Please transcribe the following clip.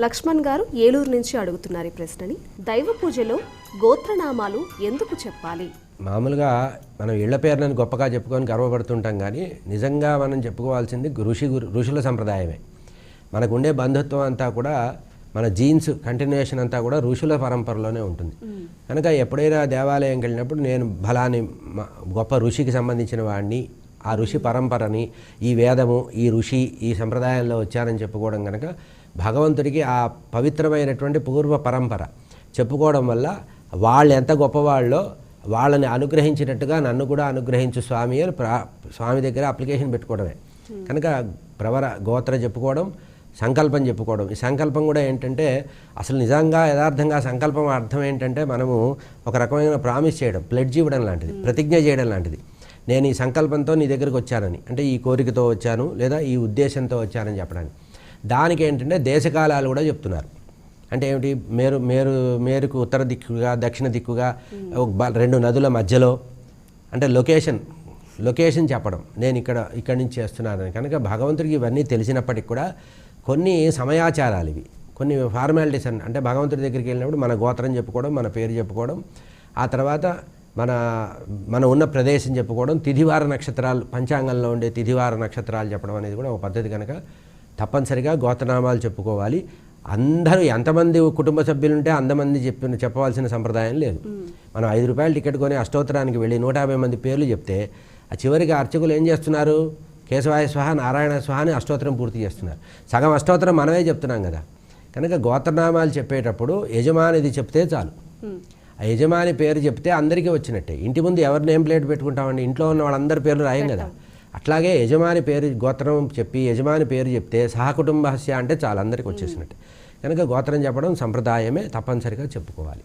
లక్ష్మణ్ గారు ఏలూరు నుంచి అడుగుతున్నారు ఈ ప్రశ్నని. దైవ పూజలో గోత్రనామాలు ఎందుకు చెప్పాలి? మామూలుగా మనం ఇళ్ళ పేర్లను గొప్పగా చెప్పుకొని గర్వపడుతుంటాం కానీ నిజంగా మనం చెప్పుకోవాల్సింది ఋషి గురు- ఋషుల సంప్రదాయమే. మనకు ఉండే బంధుత్వం అంతా కూడా మన జీన్స్ కంటిన్యూషన్ అంతా కూడా ఋషుల పరంపరలోనే ఉంటుంది. కనుక ఎప్పుడైనా దేవాలయంకి వెళ్ళినప్పుడు నేను బలాని మ- గొప్ప ఋషికి సంబంధించిన వాడిని ఆ ఋషి పరంపరని ఈ వేదము ఈ ఋషి ఈ సంప్రదాయంలో వచ్చానని చెప్పుకోవడం కనుక భగవంతుడికి ఆ పవిత్రమైనటువంటి పూర్వ పరంపర చెప్పుకోవడం వల్ల వాళ్ళు ఎంత గొప్పవాళ్ళో వాళ్ళని అనుగ్రహించినట్టుగా నన్ను కూడా అనుగ్రహించు స్వామి అని ప్రా స్వామి దగ్గర అప్లికేషన్ పెట్టుకోవడమే. కనుక ప్రవర గోత్ర చెప్పుకోవడం సంకల్పం చెప్పుకోవడం. ఈ సంకల్పం కూడా ఏంటంటే అసలు నిజంగా యథార్థంగా సంకల్పం అర్థం ఏంటంటే మనము ఒక రకమైన ప్రామిస్ చేయడం ప్లెడ్జ్ ఇవ్వడం లాంటిది ప్రతిజ్ఞ చేయడం లాంటిది. నేను ఈ సంకల్పంతో నీ దగ్గరికి వచ్చానని అంటే ఈ కోరికతో వచ్చాను లేదా ఈ ఉద్దేశంతో వచ్చానని చెప్పడానికి. దానికి ఏంటంటే దేశకాలాలు కూడా చెప్తున్నారు. అంటే ఏమిటి? మేరు మేరు మేరుకు ఉత్తర దిక్కుగా దక్షిణ దిక్కుగా రెండు నదుల మధ్యలో అంటే లొకేషన్ లొకేషన్ చెప్పడం. నేను ఇక్కడ ఇక్కడి నుంచి చేస్తున్నానని. కనుక భగవంతుడికి ఇవన్నీ తెలిసినప్పటికి కూడా కొన్ని సమయాచారాలు ఇవి. కొన్ని ఫార్మాలిటీస్ అన్ అంటే భగవంతుడి దగ్గరికి వెళ్ళినప్పుడు మన గోత్రం చెప్పుకోవడం మన పేరు చెప్పుకోవడం ఆ తర్వాత మన మన ఉన్న ప్రదేశం చెప్పుకోవడం తిథివార నక్షత్రాలు పంచాంగంలో ఉండే తిథివార నక్షత్రాలు చెప్పడం అనేది కూడా ఒక పద్ధతి కనుక తప్పనిసరిగా గోత్రనామాలు చెప్పుకోవాలి. అందరూ ఎంతమంది కుటుంబ సభ్యులు ఉంటే అంతమంది చెప్పిన చెప్పవలసిన సంప్రదాయం లేదు. మనం ఐదు రూపాయల టికెట్ కొని అష్టోత్తరానికి వెళ్ళి నూట యాభై మంది పేర్లు చెప్తే ఆ చివరికి అర్చకులు ఏం చేస్తున్నారు? కేశవాయ స్వహ నారాయణ స్వహ అని అష్టోత్తరం పూర్తి చేస్తున్నారు. సగం అష్టోత్తరం మనమే చెప్తున్నాం కదా. కనుక గోత్రనామాలు చెప్పేటప్పుడు యజమానిది చెప్తే చాలు. ఆ యజమాని పేరు చెప్తే అందరికీ వచ్చినట్టే. ఇంటి ముందు ఎవరి నేమ్ ప్లేట్ పెట్టుకుంటామండి? ఇంట్లో ఉన్న వాళ్ళందరి పేర్లు రాయం కదా. అట్లాగే యజమాని పేరు గోత్రం చెప్పి యజమాని పేరు చెప్తే సహకుటుంబహస్య అంటే చాలా అందరికీ వచ్చేసినట్టు. కనుక గోత్రం చెప్పడం సంప్రదాయమే తప్పనిసరిగా చెప్పుకోవాలి.